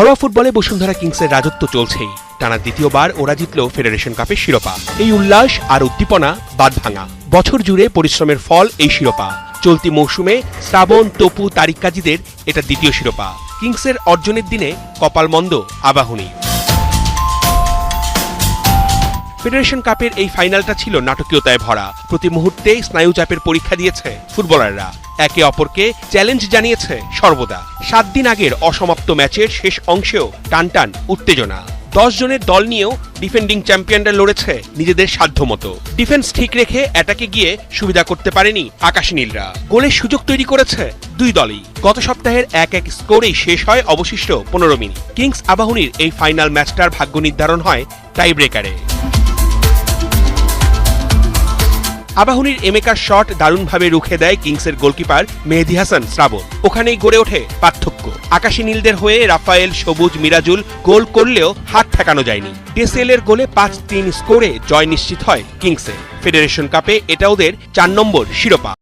ঘরোয়া ফুটবলে বসুন্ধরা কিংসের রাজত্ব চলছেই। টানা দ্বিতীয়বার ওরা জিতল ফেডারেশন কাপের শিরোপা। এই উল্লাস আর উদ্দীপনা বাদ ভাঙা। বছর জুড়ে পরিশ্রমের ফল এই শিরোপা। চলতি মৌসুমে শ্রাবণ, তপু তারিক কাজীদের এটা দ্বিতীয় শিরোপা। কিংসের অর্জনের দিনে কপাল মন্দ, আবাহনী। ফেডারেশন কাপের এই ফাইনালটা ছিল নাটকীয়তায় ভরা। প্রতি মুহূর্তে স্নায়ু চাপের পরীক্ষা দিয়েছে ফুটবলাররা। একে অপরকে চ্যালেঞ্জ জানিয়েছে সর্বদা। সাত দিন আগের অসমাপ্ত ম্যাচের শেষ অংশেও টানটান উত্তেজনা। দশ জনের দল নিয়েও ডিফেন্ডিং চ্যাম্পিয়নরা লড়েছে নিজেদের সাধ্যমতো ডিফেন্স ঠিক রেখে অ্যাটাকে গিয়ে সুবিধা করতে পারেনি আকাশ নীলরা। গোলের সুযোগ তৈরি করেছে দুই দলই। গত সপ্তাহের এক এক স্কোরেই শেষ হয় অবশিষ্ট পনেরো মিনিট। কিংস আবাহনীর এই ফাইনাল ম্যাচটার ভাগ্য নির্ধারণ হয় টাই ব্রেকারে আবাহনীর এমেকার শট দারুণভাবে রুখে দেয় কিংসের গোলকিপার মেহেদি হাসান শ্রাবণ। ওখানেই গড়ে ওঠে পার্থক্য। আকাশী নীলদের হয়ে রাফায়েল, সবুজ, মিরাজুল গোল করলেও হাত ঠেকানো যায়নি। ডেসেলের গোলে পাঁচ তিন স্কোরে জয় নিশ্চিত হয় কিংসে। ফেডারেশন কাপে এটা ওদের চার নম্বর শিরোপা।